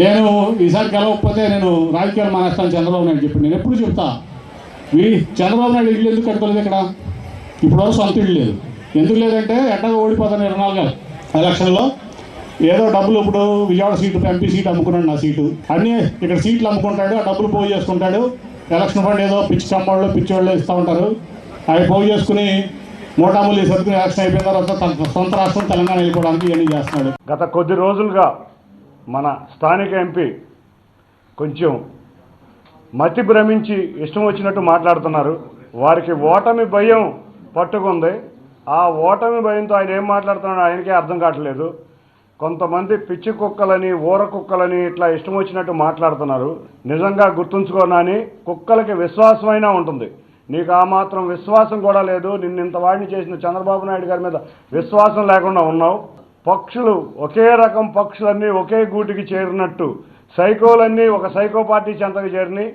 నేను ఈసారి గెలవకపోతే నేను రాజకీయాలు మానేస్తాను చంద్రబాబు నాయుడు చెప్పి. నేను ఎప్పుడు చెప్తా మీ చంద్రబాబు నాయుడు ఇల్లు ఎందుకు కట్టుకోలేదు ఇక్కడ? ఇప్పుడు సొంత ఇల్లు లేదు. ఎందుకు లేదంటే ఎట్టగా ఓడిపోతాను ఇరవై నాలుగు ఎలక్షన్లో ఏదో డబ్బులు ఇప్పుడు విజయవాడ సీటు ఎంపీ సీట్ అమ్ముకున్నాడు నా సీటు. అన్నీ ఇక్కడ సీట్లు అమ్ముకుంటాడు ఆ డబ్బులు పోగు చేసుకుంటాడు. ఎలక్షన్ ఫండ్ ఏదో పిచ్చి కమ్మోళ్ళు పిచ్చోళ్ళు ఇస్తూ ఉంటారు. అవి పోగు చేసుకుని మోటాములు సర్దుకుని ఎలక్షన్ అయిపోయిన తర్వాత తన సొంత రాష్ట్రం తెలంగాణ వెళ్ళిపోవడానికి ఇవన్నీ చేస్తున్నాడు. గత కొద్ది రోజులుగా మన స్థానిక ఎంపీ కొంచెం మతి భ్రమించి ఇష్టం వచ్చినట్టు మాట్లాడుతున్నారు. వారికి ఓటమి భయం పట్టుకుంది. ఆ ఓటమి భయంతో ఆయన ఏం మాట్లాడుతున్నాడో ఆయనకే అర్థం కావట్లేదు. కొంతమంది పిచ్చి కుక్కలని ఊర కుక్కలని ఇట్లా ఇష్టం వచ్చినట్టు మాట్లాడుతున్నారు. నిజంగా గుర్తుంచుకోనని కుక్కలకి విశ్వాసమైనా ఉంటుంది. నీకు ఆ మాత్రం విశ్వాసం కూడా లేదు. నిన్ను ఇంత వాడిని చేసిన చంద్రబాబు నాయుడు గారి మీద విశ్వాసం లేకుండా ఉన్నావు. పక్షులు ఒకే రకం పక్షులన్నీ ఒకే గూటికి చేరినట్టు. సైకోలన్నీ ఒక సైకో పార్టీ చెంతకు చేరినాయి